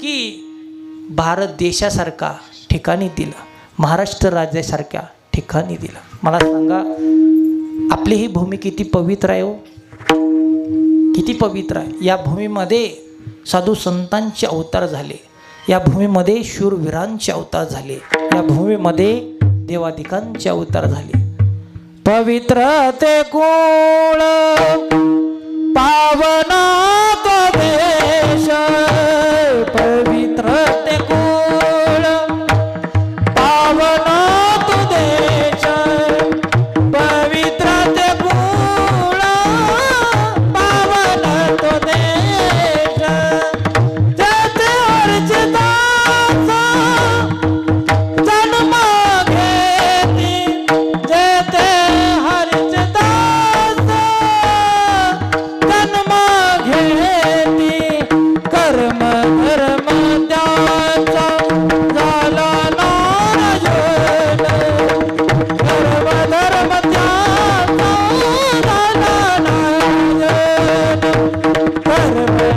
की भारत देशासारखा ठिकाणी दिला महाराष्ट्र राज्यासारख्या ठिकाणी दिला. मला सांगा आपली ही भूमी किती पवित्र आहे हो? किती पवित्र आहे? या भूमीमध्ये साधू संतांचे अवतार झाले या भूमीमध्ये शूरवीरांचे अवतार झाले या भूमीमध्ये देवाधिकांचे अवतार झाले. पवित्र ते कोण Hare